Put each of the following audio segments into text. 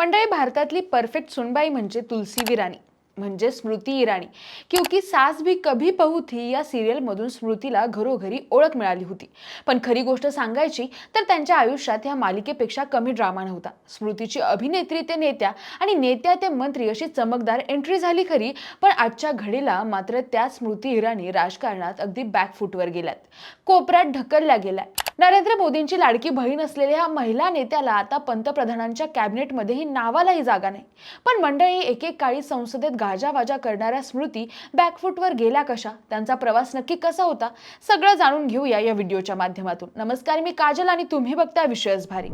मंडळी भारतातली परफेक्ट सुनबाई म्हणजे तुलसी विराणी म्हणजे स्मृती इराणी. क्योंकि सास भी कभी पहू थी या सिरियलमधून स्मृतीला घरोघरी ओळख मिळाली होती. पण खरी गोष्ट सांगायची तर त्यांच्या आयुष्यात ह्या मालिकेपेक्षा कमी ड्रामा नव्हता. स्मृतीची अभिनेत्री ते नेत्या आणि नेत्या ते मंत्री अशी चमकदार एंट्री झाली खरी पण आजच्या घडीला मात्र त्या स्मृती इराणी राजकारणात अगदी बॅकफूटवर गेल्यात. कोपऱ्यात ढकलल्या गेल्या. नरेंद्र मोदींची लाडकी बहीण असलेल्या महिला नेत्याला आता पंतप्रधानांच्या कॅबिनेटमध्येही नावालाही जागा नाही. पण मंडळी एकेक काळी संसदेत गाजावाजा करणाऱ्या स्मृती बॅकफूटवर गेल्या कशा? त्यांचा प्रवास नक्की कसा होता? सगळं जाणून घेऊया या व्हिडिओच्या माध्यमातून. नमस्कार मी काजल आणि तुम्ही बघताय विषयच भारी.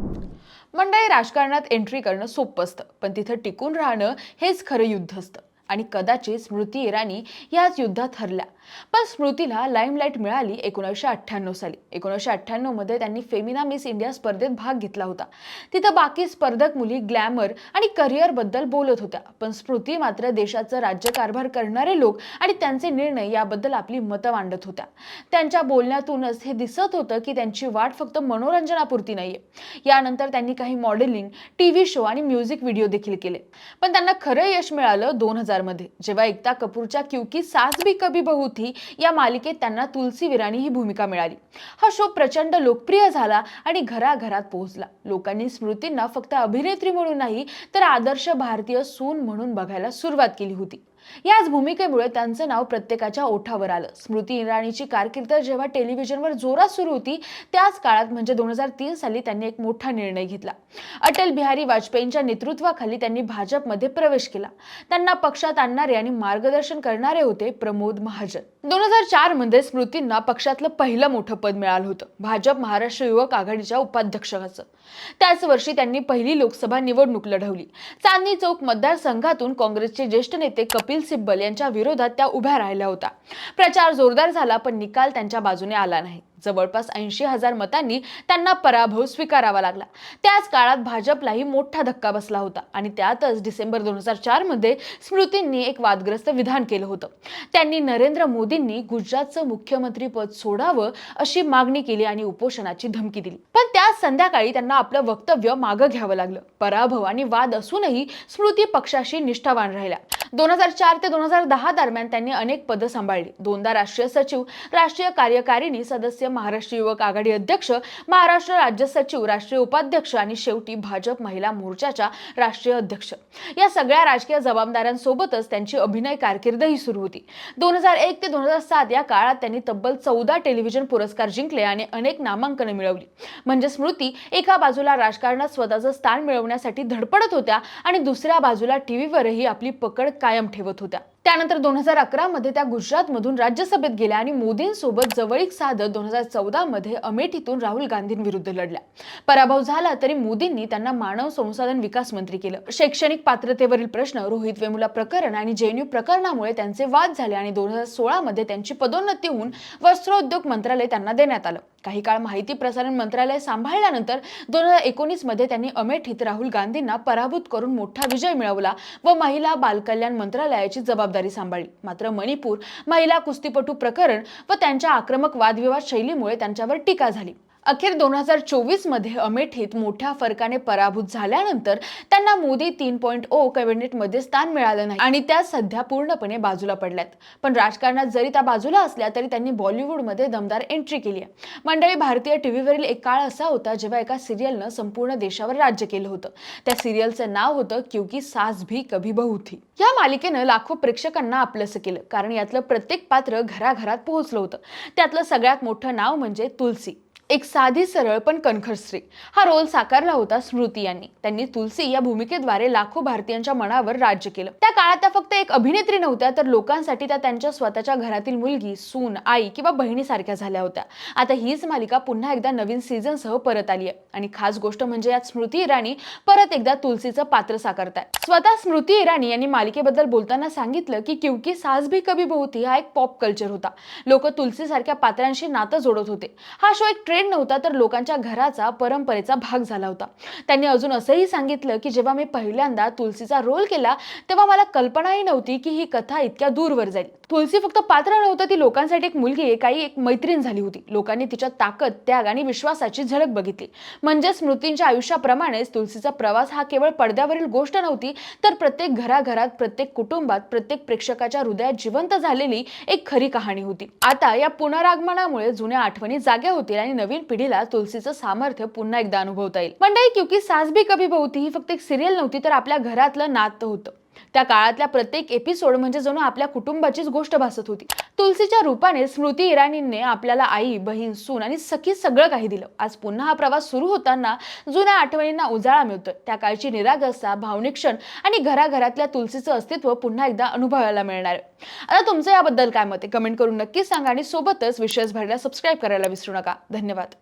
मंडळी राजकारणात एंट्री करणं सोपं असतं पण तिथं टिकून राहणं हेच खरं युद्ध असतं. आणि कदाचित स्मृती इराणी याच युद्धात हरल्या. पण स्मृतीला लाईमलाईट मिळाली एकोणीसशे अठ्ठ्याण्णव साली. एकोणीसशे अठ्ठ्याण्णवमध्ये त्यांनी फेमिना मिस इंडिया स्पर्धेत भाग घेतला होता. तिथं बाकी स्पर्धक मुली ग्लॅमर आणि करिअरबद्दल बोलत होत्या. पण स्मृती मात्र देशाचं राज्यकारभार करणारे लोक आणि त्यांचे निर्णय याबद्दल आपली मतं मांडत होत्या. त्यांच्या बोलण्यातूनच हे दिसत होतं की त्यांची वाट फक्त मनोरंजनापुरती नाहीये. यानंतर त्यांनी काही मॉडेलिंग टीव्ही शो आणि म्युझिक व्हिडिओ देखील केले. पण त्यांना खरं यश मिळालं दोन हजारमध्ये जेव्हा एकता कपूरच्या क्युकी सास भी कभी बहुत थी या मालिकेत त्यांना तुलसी विराणी ही भूमिका मिळाली. हा शो प्रचंड लोकप्रिय झाला आणि घराघरात पोहोचला. लोकांनी स्मृतींना फक्त अभिनेत्री म्हणून नाही तर आदर्श भारतीय सून म्हणून बघायला सुरुवात केली होती. याच भूमिकेमुळे त्यांचं नाव प्रत्येकाच्या ओठावर आलं. स्मृती इराणीची कारकीर्द जेव्हा टेलिव्हिजनवर जोरात सुरू होती त्याच काळात म्हणजे दोन हजार तीन साली त्यांनी एक मोठा निर्णय घेतला. अटल बिहारी वाजपेयींच्या नेतृत्वाखाली त्यांनी भाजपमध्ये प्रवेश केला. त्यांना पक्षात आणणारे आणि मार्गदर्शन करणारे होते प्रमोद महाजन. दोन हजार चारमध्ये स्मृतींना पक्षातलं पहिलं मोठं पद मिळालं होतं भाजप महाराष्ट्र युवक आघाडीच्या उपाध्यक्षाचं. त्याच वर्षी त्यांनी पहिली लोकसभा निवडणूक लढवली. चांदणी चौक मतदारसंघातून काँग्रेसचे ज्येष्ठ नेते कपिल सिब्बल यांच्या विरोधात त्या उभ्या राहिल्या होत्या. प्रचार जोरदार झाला पण निकाल त्यांच्या बाजूने आला नाही. जवळपास ऐंशी हजार मतांनी त्यांना पराभव स्वीकारावा लागला. त्याच काळात भाजपलाही मोठा धक्का बसला होता आणि त्यातच डिसेंबर दोन हजार चारमध्ये स्मृतींनी एक वादग्रस्त विधान केलं होतं. त्यांनी नरेंद्र मोदींनी गुजरातचं मुख्यमंत्री पद सोडावं अशी मागणी केली आणि उपोषणाची धमकी दिली. पण त्या संध्याकाळी त्यांना आपलं वक्तव्य मागं घ्यावं लागलं. पराभव आणि वाद असूनही स्मृती पक्षाशी निष्ठावान राहिल्या. दोन हजार चार ते दोन हजार दहा दरम्यान त्यांनी अनेक पदं सांभाळली. दोनदा राष्ट्रीय सचिव राष्ट्रीय कार्यकारिणी सदस्य महाराष्ट्र युवक आघाडी अध्यक्ष महाराष्ट्र राज्य सचिव राष्ट्रीय उपाध्यक्ष आणि शेवटी भाजप महिला मोर्चाच्या राष्ट्रीय अध्यक्ष. या सगळ्या राजकीय जबाबदाऱ्यांसोबतच त्यांची अभिनय कारकिर्दही सुरू होती. दोन हजार एक ते दोन हजार सात या काळात त्यांनी तब्बल चौदा टेलिव्हिजन पुरस्कार जिंकले आणि अनेक नामांकनं मिळवली. म्हणजे स्मृती एका बाजूला राजकारणात स्वतःचं स्थान मिळवण्यासाठी धडपडत होत्या आणि दुसऱ्या बाजूला टीव्हीवरही आपली पकड कायम ठेवत होत्या. त्यानंतर दोन हजार अकरामध्ये त्या गुजरातमधून राज्यसभेत गेल्या आणि मोदींसोबत जवळीक साधत दोन हजार चौदामध्ये अमेठीतून राहुल गांधींविरुद्ध लढल्या. पराभव झाला तरी मोदींनी त्यांना मानव संसाधन विकास मंत्री केलं. शैक्षणिक पात्रतेवरील प्रश्न रोहित वेमुला प्रकरण आणि जेएनयू प्रकरणामुळे त्यांचे वाद झाले आणि दोन हजार सोळामध्ये त्यांची पदोन्नती होऊन वस्त्रोद्योग मंत्रालय त्यांना देण्यात आलं. काही काळ माहिती प्रसारण मंत्रालय सांभाळल्यानंतर दोन हजार एकोणीसमध्ये त्यांनी अमेठीत राहुल गांधींना पराभूत करून मोठा विजय मिळवला व महिला बालकल्याण मंत्रालयाची जबाबदारी सांभाळली. मात्र मणिपूर महिला कुस्तीपटू प्रकरण व त्यांच्या आक्रमक वादविवाद शैलीमुळे त्यांच्यावर टीका झाली. अखेर दोन हजार चोवीसमध्ये अमेठीत मोठ्या फरकाने पराभूत झाल्यानंतर त्यांना मोदी तीन पॉईंट ओ कॅबिनेटमध्ये स्थान मिळालं नाही. आणि त्या सध्या पूर्णपणे बाजूला पडल्यात. पण राजकारणात जरी त्या बाजूला असल्या तरी त्यांनी बॉलिवूडमध्ये दमदार एंट्री केली आहे. मंडळी भारतीय टीव्हीवरील एक काळ असा होता जेव्हा एका सिरियलनं संपूर्ण देशावर राज्य केलं होतं. त्या सिरियलचं नाव होतं क्युकी सास भी कभी बहू थी. या मालिकेनं लाखो प्रेक्षकांना आपलंसं केलं. कारण यातलं प्रत्येक पात्र घराघरात पोहोचलं होतं. त्यातलं सगळ्यात मोठं नाव म्हणजे तुलसी. एक साधी सरळ पण कणखर स्त्री. हा रोल साकारला होता स्मृती यांनी. त्यांनी तुलसी या भूमिकेद्वारे लाखो भारतीयांच्या मनावर राज्य केलं. त्या काळात त्या फक्त एक अभिनेत्री नव्हत्या तर लोकांसाठी त्या त्यांच्या स्वतःच्या घरातील मुलगी सून आई किंवा बहिणीसारख्या झाल्या होत्या. आता हीच मालिका पुन्हा एकदा नवीन सीझनसह परत आली आहे. आणि खास गोष्ट म्हणजे यात स्मृती इराणी परत एकदा तुलसीचं पात्र साकारताय स्वतः स्मृती इराणी यांनी मालिकेबद्दल बोलताना सांगितलं की क्युकी सास भी कभी बहुती हा एक पॉप कल्चर होता. लोक तुलसीसारख्या पात्रांशी नातं जोडत होते. हा शो एक ट्रेंड नव्हता तर लोकांच्या घराचा परंपरेचा भाग झाला होता. त्यांनी अजून असंही सांगितलं की जेव्हा मी पहिल्यांदा तुलसीचा रोल केला तेव्हा मला कल्पनाही नव्हती की ही कथा इतक्या दूरवर जाईल. तुलसी फक्त पात्र नव्हतं ती लोकांसाठी एक मुलगी काही एक मैत्रीण झाली होती. लोकांनी तिच्या ताकद त्याग आणि विश्वासाची झलक बघितली. म्हणजे स्मृतींच्या आयुष्याप्रमाणेच तुलसीचा प्रवास हा केवळ पडद्यावरील गोष्ट नव्हती तर प्रत्येक घराघरात प्रत्येक कुटुंबात प्रत्येक प्रेक्षकाच्या हृदयात जिवंत झालेली एक खरी कहाणी होती. आता या पुनरागमनामुळे जुन्या आठवणी जाग्या होतील आणि नवीन पिढीला तुलसीचं सामर्थ्य पुन्हा एकदा अनुभवता येईल. मंडळी क्युकी सास भी कभी बहुती ही फक्त एक सिरियल नव्हती तर आपल्या घरातलं नातं होतं. त्या काळातल्या प्रत्येक एपिसोड म्हणजे जणू आपल्या कुटुंबाचीच गोष्ट भासत होती. तुलसीच्या रूपाने स्मृती इराणींनी आपल्याला आई बहीण सून आणि सखी सगळं काही दिलं. आज पुन्हा हा प्रवास सुरू होताना जुन्या आठवणींना उजाळा मिळतो त्या काळची निरागसा भावनिक क्षण आणि घराघरातल्या तुलसीचं अस्तित्व पुन्हा एकदा अनुभवायला मिळणार आहे. आता तुमचं याबद्दल काय मत आहे? कमेंट करून नक्कीच सांगा आणि सोबतच विशेष भरायला सबस्क्राईब करायला विसरू नका. धन्यवाद.